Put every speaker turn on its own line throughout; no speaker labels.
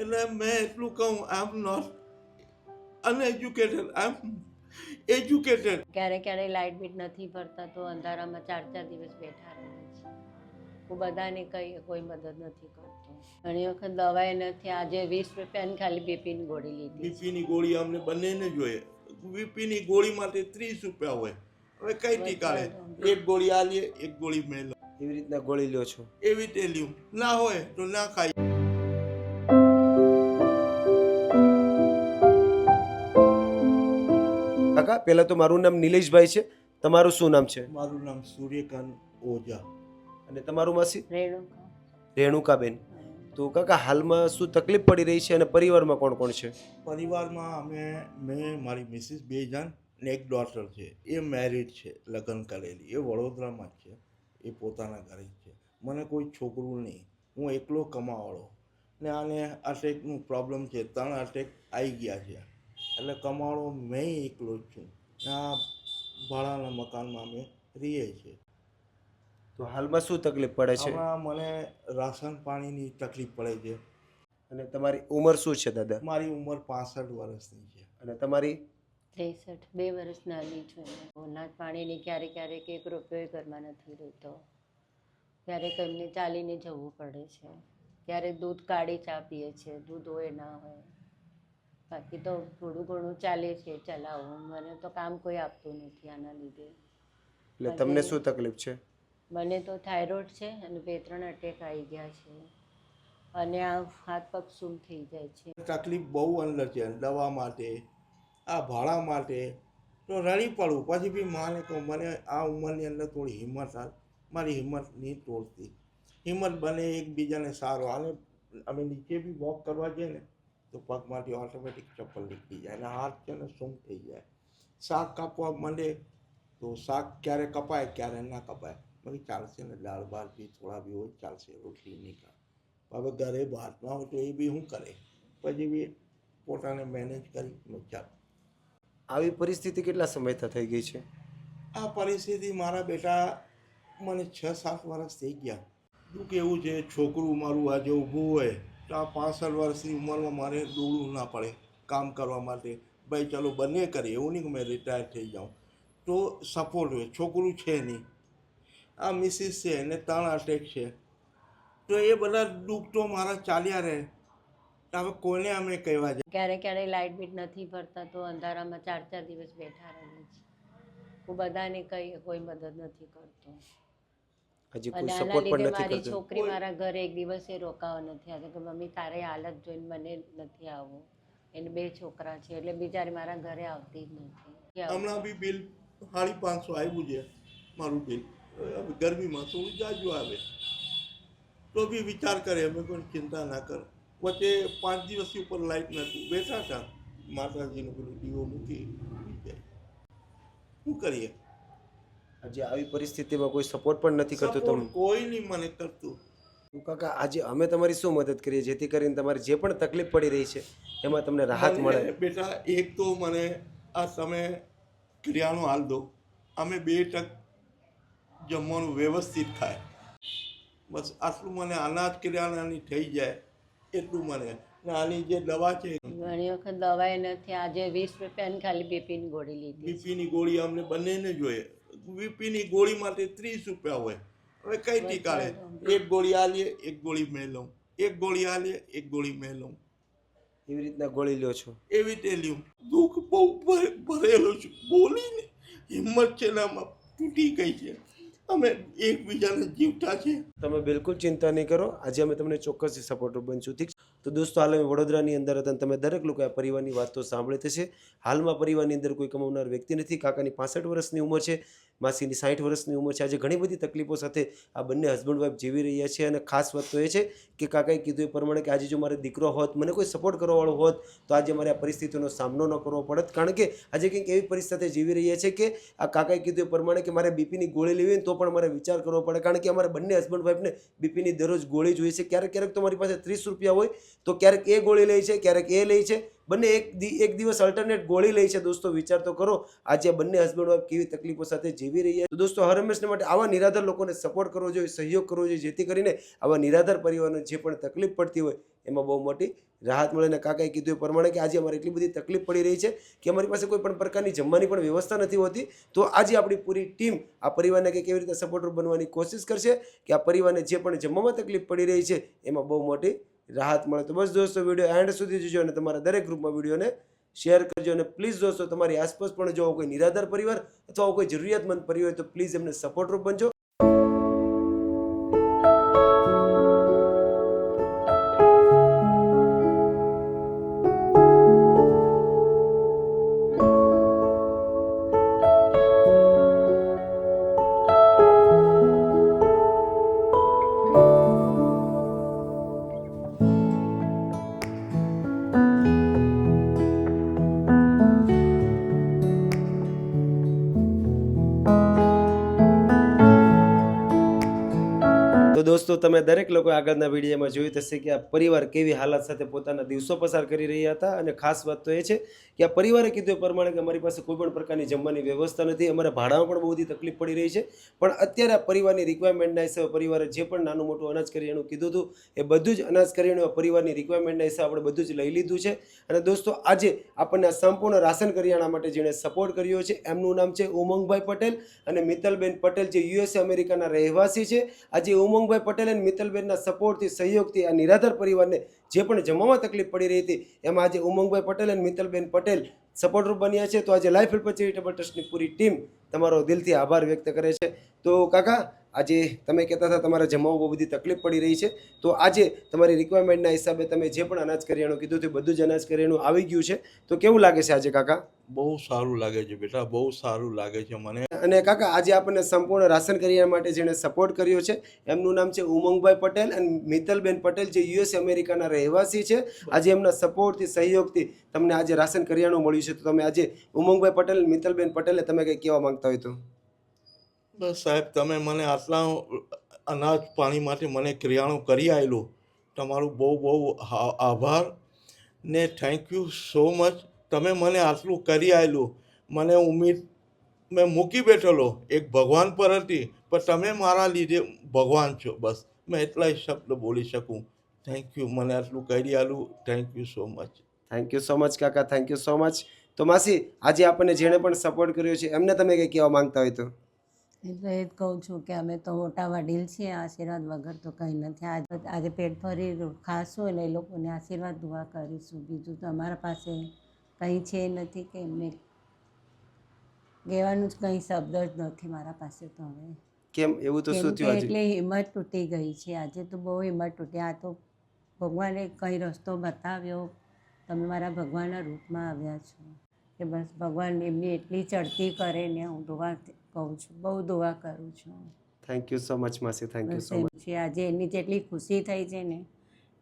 એટલે મેં એટલું કહું આમ not uneducated I am educated
ક્યારે ક્યારે લાઇટ બીટ નથી ભરતા તો અંધારામાં ચાર ચાર દિવસ બેઠા રહે છે. હું બધાને કઈ કોઈ મદદ નથી કરતો. ઘણી વખત દવાઈ નથી આજે વીસ રૂપિયાની ખાલી બીપીની ગોળી લીધી.
બીપીની ગોળી અમને બંનેને જોઈએ. બીપીની ગોળી માટે ત્રીસ રૂપિયા હોય. હવે કઈ ટીકાળે એક ગોળી આ લે એક ગોળી મેં
એવી રીતના ગોળી લ્યો છો.
એવી રીતે લ્યું ના હોય તો ના ખાઈ
કાકા પહેલાં તો મારું નામ નિલેશભાઈ છે. તમારું શું નામ છે?
મારું નામ સૂર્યકાંત ઓઝા.
અને તમારું માસી?
રેણુકા.
રેણુકાબેન. તો કાકા હાલમાં શું તકલીફ પડી રહી છે અને પરિવારમાં કોણ કોણ છે?
પરિવારમાં અમે મેં મારી મિસિસ બે જણ ને એક ડોટર છે. એ મેરિડ છે લગ્ન કરેલી. એ વડોદરામાં જ છે. એ પોતાના ઘરે જ છે. મને કોઈ છોકરું નહીં. હું એકલો કમાવાળો. ને આને અટેકનું પ્રોબ્લેમ છે. ત્રણ અટેક આવી ગયા છે. એટલે કમાણો મેં એકલો જ છું. ને આ ભાડાના મકાનમાં અમે રહીએ છીએ.
તો હાલમાં શું તકલીફ પડે છે?
હમણાં મને રાશન પાણીની તકલીફ પડે છે.
અને તમારી ઉંમર શું છે દાદા?
મારી ઉંમર પાસઠ વર્ષની છે.
અને તમારી?
ત્રેસઠ બે વર્ષ નાની છું પાણીની ક્યારેક ક્યારેક એક રૂપિયો ઘરમાં નથી રહેતો. ક્યારેક એમને ચાલીને જવું પડે છે. ક્યારેક દૂધ કાઢી ચા પીએ છીએ. દૂધ હોય ના હોય. બાકી તો થોડું ઘણું ચાલે છે ચલાવું. મને તો કામ કોઈ આપતું નથી આના લીધે.
એટલે તમને શું તકલીફ છે?
મને તો થાઇરોઇડ છે અને બે ત્રણ અટેક આવી ગયા છે. અને આ હાથ પગ સૂમ થઈ જાય છે.
તકલીફ બહુ અંદર છે દવા માટે આ ભાડા માટે. તો રડી પડું. પછી બી માને કહું મને આ ઉંમરની અંદર થોડી હિંમત હાલ. મારી હિંમત નહીં તોડતી. હિંમત બને એકબીજાને સારો. અને અમે નીચે બી વોક કરવા જઈએ ને તો પગમાંથી ઓટોમેટિક ચપ્પલ નીકળી જાય અને હાથ છે ને સૂમ થઈ જાય. શાક કાપવા માંડે તો શાક ક્યારે કપાય ક્યારે ના કપાય. મને ચાલશે ને દાળ ભાત બી થોડા બી હોય ચાલશે રોટલી નહીં હવે ઘરે ભાત ના હોય તો એ બી શું કરે? પછી બી પોતાને મેનેજ કરી ચાલ.
આવી પરિસ્થિતિ કેટલા સમયથી થઈ ગઈ છે?
આ પરિસ્થિતિ મારા બેટા મને છ સાત વર્ષ થઈ ગયા. શું કેવું છે છોકરું મારું આજે ઊભું હોય આ પાંસઠ વર્ષની ઉંમરમાં મારે દોડવું ના પડે કામ કરવા માટે. ભાઈ, ચાલો બંને કરીએ, એવું નહીં કે મેં રિટાયર થઈ જાઉં. તો સપોર્ટ હોય, છોકરું છે નહીં. આ મિસિસ છે, એને ત્રણ અટેક છે. તો એ બધા દુઃખ તો મારા ચાલ્યા રહે. હવે કોને અમે કહેવા જાય.
ક્યારેક ક્યારેક લાઇટ બીટ નથી ભરતા તો અંધારામાં ચાર ચાર દિવસ બેઠા રહે છે. હું બધાને કઈ કોઈ મદદ નથી કરતો.
હજી કોઈ સપોર્ટ પણ નથી
મારી
કરતો.
છોકરી મારા ઘરે એક દિવસે રોકાવા નથી આવતી કે મમ્મી તારે હાલત જોઈને મને નથી આવવું. એને બે છોકરા છે એટલે બિચારી મારા ઘરે આવતી જ નથી.
હમણાં બી બિલ સાડી પાંચસો આવ્યું છે મારું બિલ. ગરમીમાં થોડું જાજુ આવે. તો બી વિચાર કરે અમે પણ ચિંતા ના કર. વચ્ચે પાંચ દિવસથી ઉપર લાઇટ નથી બેઠા હતા માતાજીનું પેલું દીવો મૂકી. જાય શું કરીએ?
હજી આવી પરિસ્થિતિમાં કોઈ સપોર્ટ પણ નથી કરતો તમને?
કોઈ નહીં મને કરતું.
તો કાકા આજે અમે તમારી શું મદદ કરીએ? જેથી કરીને તમારી જે પણ તકલીફ પડી રહી છે એમાં તમને રાહત મળે.
બેટા એક તો મને આ તમે ક્રિયાનો હાલ દો. અમે બે ટક જમવાનું વ્યવસ્થિત થાય બસ આટલું મને અનાજ કિરિયાણાની થઈ જાય એટલું મને. આની જે દવા છે
ઘણી વખત દવાએ નથી આજે વીસ રૂપિયાની ખાલી બીપીની ગોળી લીધી
બીપીની ગોળી અમને બંનેને જોઈએ. બીપીની ગોળી માટે ત્રીસ રૂપિયા હોય. હવે કઈ ટીકાળે એક ગોળી આ લે એક ગોળી મેં લઉં. એક ગોળી આ લે એક ગોળી મેં લઉં.
એવી રીતના ગોળી લ્યો છો.
એવી રીતે લ્યું. દુઃખ બહુ ભરે- ભરેલો છું. બોલીને હિંમત છે નામાં તૂટી ગઈ છે. અમે એકબીજાને જીવતા છીએ.
તમે બિલકુલ ચિંતા નહીં કરો. આજે અમે તમને ચોક્કસ સપોર્ટર બનશું. ઠીક છે? તો દોસ્તો, હાલ અમે વડોદરાની અંદર હતા તમે દરેક લોકો આ પરિવારની વાતો સાંભળી થશે હાલમાં પરિવારની અંદર કોઈ કમાવનાર વ્યક્તિ નથી. કાકાની પાસઠ વર્ષની ઉંમર છે, માસીની સાઠ વર્ષની ઉંમર છે. આજે ઘણી બધી તકલીફો સાથે આ બંને હસબન્ડ વાઈફ જીવી રહ્યા છે અને ખાસ વાત તો એ છે કે કાકાએ કીધું એ પ્રમાણે કે આજે જો મારે દીકરો હોત, મને કોઈ સપોર્ટ કરવાવાળો હોત, તો આજે મારે આ પરિસ્થિતિનો સામનો ન કરવો પડત. કારણ કે આજે કંઈક એવી પરિસ્થિતિ જીવી રહ્યા છે કે આ કાકાએ કીધું એ પ્રમાણે કે મારે બીપીની ગોળી લેવી તો પણ મારે વિચાર કરવો પડે. કારણ કે અમારે બંને હસબન્ડ વાઈફને બીપીની દરરોજ ગોળી જોઈએ છે. ક્યારેક ક્યારેક તો મારી પાસે ત્રીસ રૂપિયા હોય તો ક્યારેક એ ગોળી લે છે, ક્યારેક એ લે છે. બંને એક દિ, એક દિવસ અલ્ટરનેટ ગોળી લે છે. દોસ્તો, વિચાર તો કરો, આજે બંને હસબન્ડ વાઈફ કેવી તકલીફો સાથે જીવી રહી છે. તો દોસ્તો હર હંમેશને માટે આવા નિરાધાર લોકોને સપોર્ટ કરવો જોઈએ, સહયોગ કરવો જોઈએ, જેથી કરીને આવા નિરાધાર પરિવારને જે પણ તકલીફ પડતી હોય, એમાં બહુ મોટી રાહત મળે. અને કાકાએ કીધું એ પ્રમાણે કે આજે અમારે એટલી બધી તકલીફ પડી રહી છે કે અમારી પાસે કોઈ પણ પ્રકારની જમવાની પણ વ્યવસ્થા નથી હોતી. તો આજે આપણી પૂરી ટીમ આ પરિવારને કે કેવી રીતે સપોર્ટરૂપ બનવાની કોશિશ કરશે કે આ પરિવારને જે પણ જમવામાં તકલીફ પડી રહી છે, એમાં બહુ મોટી રાહત મળે તો બસ દોસ્તો વીડિયો એન્ડ સુધી જોજો અને તમારા દરેક ગ્રુપમાં વિડીયોને શેર કરજો અને પ્લીઝ દોસ્તો, તમારી આસપાસ પણ જો કોઈ નિરાધાર પરિવાર અથવા કોઈ જરૂરિયાતમંદ પરિવાર તો પ્લીઝ એમને સપોર્ટરૂપ બનજો. તો દોસ્તો, તમે દરેક લોકો આગળના વિડીયોમાં જોયું થશે કે આ પરિવાર કેવી હાલત સાથે પોતાના દિવસો પસાર કરી રહ્યા હતા. અને ખાસ વાત તો એ છે કે આ પરિવારે કીધું પ્રમાણે કે અમારી પાસે કોઈ પણ પ્રકારની જમવાની વ્યવસ્થા નથી. અમારે ભાડામાં પણ બહુ બધી તકલીફ પડી રહી છે. પણ અત્યારે આ પરિવારની રિક્વાયરમેન્ટના હિસાબે પરિવારે જે પણ નાનું મોટું અનાજ કરિયાણું કીધું હતું, એ બધું જ અનાજ કરિયાણું પરિવારની રિક્વાયરમેન્ટના હિસાબે આપણે બધું જ લઈ લીધું છે. અને દોસ્તો, આજે આપણને સંપૂર્ણ રાશન કરિયાણા માટે જેણે સપોર્ટ કર્યો છે, એમનું નામ છે ઉમંગભાઈ પટેલ. અને મિત્તલબેન પટેલ જે યુએસએ અમેરિકાના રહેવાસી છે. આજે ઉમંગભાઈ પટેલ અને મિત્તલબેનના સપોર્ટથી, સહયોગથી આ નિરાધાર પરિવારને જે પણ જમવામાં તકલીફ પડી રહી હતી, એમાં આજે ઉમંગભાઈ પટેલ અને મિત્તલબેન પટેલ સપોર્ટર બન્યા છે. તો આજે લાઈફ હેલ્પ ચેરિટેબલ ટ્રસ્ટની પૂરી ટીમ તમારો દિલથી આભાર વ્યક્ત કરે છે. તો કાકા આજે તમે કહેતા હતા તમારે જમાવું બહુ બધી તકલીફ પડી રહી છે. તો આજે તમારી રિક્વાયરમેન્ટના હિસાબે તમે જે પણ અનાજ કરિયાણું કીધું તે બધું જ અનાજ કરિયાણું આવી ગયું છે. તો કેવું લાગે છે આજે કાકા?
બહુ સારું લાગે છે બેટા બહુ સારું લાગે છે મને.
અને કાકા આજે આપણને સંપૂર્ણ રાશન કરિયાણા માટે જેણે સપોર્ટ કર્યો છે એમનું નામ છે ઉમંગભાઈ પટેલ અને મિત્તલબેન પટેલ જે યુએસ અમેરિકાના રહેવાસી છે. આજે એમના સપોર્ટથી સહયોગથી તમને આજે રાશન કરિયાણું મળ્યું છે. તો તમે આજે ઉમંગભાઈ પટેલ મિત્તલબેન પટેલે તમે કંઈ કહેવા માંગતા હોય તો?
બસ સાહેબ, તમે મને આટલા અનાજ પાણી માટે મને ક્રિયાણું કરી આવેલું તમારું બહુ બહુ આભાર ને થેન્ક યુ સો મચ તમે મને આટલું કરી આવેલું મને ઉમેદ, મેં મૂકી બેઠેલો. એક ભગવાન પર હતી, પણ તમે મારા લીધે ભગવાન છો. બસ, મેં એટલા શબ્દ બોલી શકું. થેન્ક યુ મને આટલું કરી આવેલું thank you so much
thank you so much કાકા. થેન્ક યુ સો મચ તો માસી, આજે આપણને જેણે પણ સપોર્ટ કર્યો છે, એમને તમે કંઈ કહેવા માંગતા હોય તો?
એટલે એ જ કહું છું કે અમે તો મોટા વડીલ છીએ આશીર્વાદ વગર તો કંઈ નથી. આજે આજે પેટ ભરી ખાશું અને એ લોકોને આશીર્વાદ દુઆ કરીશું. બીજું તો અમારા પાસે કંઈ છે નથી કે એમને કહેવાનું જ કંઈ શબ્દ જ નથી મારા પાસે તો હવે.
કેમ? એવું તો શું થયું
એટલે હિંમત તૂટી ગઈ છે. આજે તો બહુ હિંમત તૂટી. આ તો ભગવાને કંઈ રસ્તો બતાવ્યો. તમે મારા ભગવાનના રૂપમાં આવ્યા છો. કે બસ ભગવાન એમની એટલી ચડતી કરે ને હું દુઆ કહું છું. બહુ દુઆ કરું છું.
થેન્ક યુ સો મચ માસી. થેન્ક યુ સો મચ
છે. આજે એની જેટલી ખુશી થઈ છે ને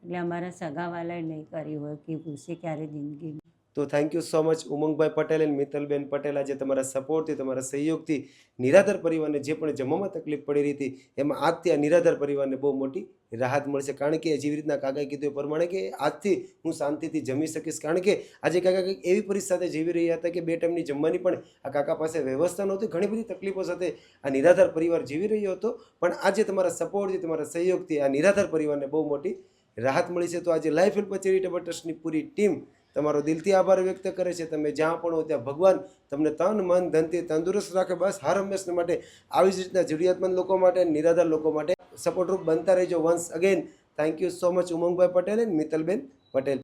એટલે અમારા સગાવાલાએ નહીં કરી હોય કે ખુશી ક્યારે જિંદગીમાં
તો thank you so much Umangbhai Patel અને મિત્તલબેન પટેલ આજે તમારા સપોર્ટથી તમારા સહયોગથી નિરાધાર પરિવારને જે પણ જમવામાં તકલીફ પડી રહી હતી, એમાં આજથી આ નિરાધાર પરિવારને બહુ મોટી રાહત મળશે. કારણ કે જેવી રીતના કાકાએ કીધું એ પ્રમાણે કે આજથી હું શાંતિથી જમી શકીશ. કારણ કે આજે કાકા કંઈક એવી પરિસ્થિતિ જીવી રહ્યા હતા કે બે ટાઈમની જમવાની પણ આ કાકા પાસે વ્યવસ્થા નહોતી. ઘણી બધી તકલીફો સાથે આ નિરાધાર પરિવાર જીવી રહ્યો હતો. પણ આજે તમારા સપોર્ટથી તમારા સહયોગથી આ નિરાધાર પરિવારને બહુ મોટી રાહત મળી છે. તો આજે લાઈફ હેલ્પ ચેરિટેબલ ટ્રસ્ટની પૂરી ટીમ તમારો દિલથી આભાર વ્યક્ત કરે છે. તમે જ્યાં પણ હો ત્યાં ભગવાન તમને તન, મન, ધનથી તંદુરસ્ત રાખે. બસ, હર હંમેશને માટે આવી જ રીતના જરૂરિયાતમંદ લોકો માટે, નિરાધાર લોકો માટે સપોર્ટરૂપ બનતા રહેજો once again thank you so much Umangbhai Patel અને મિત્તલબેન પટેલ.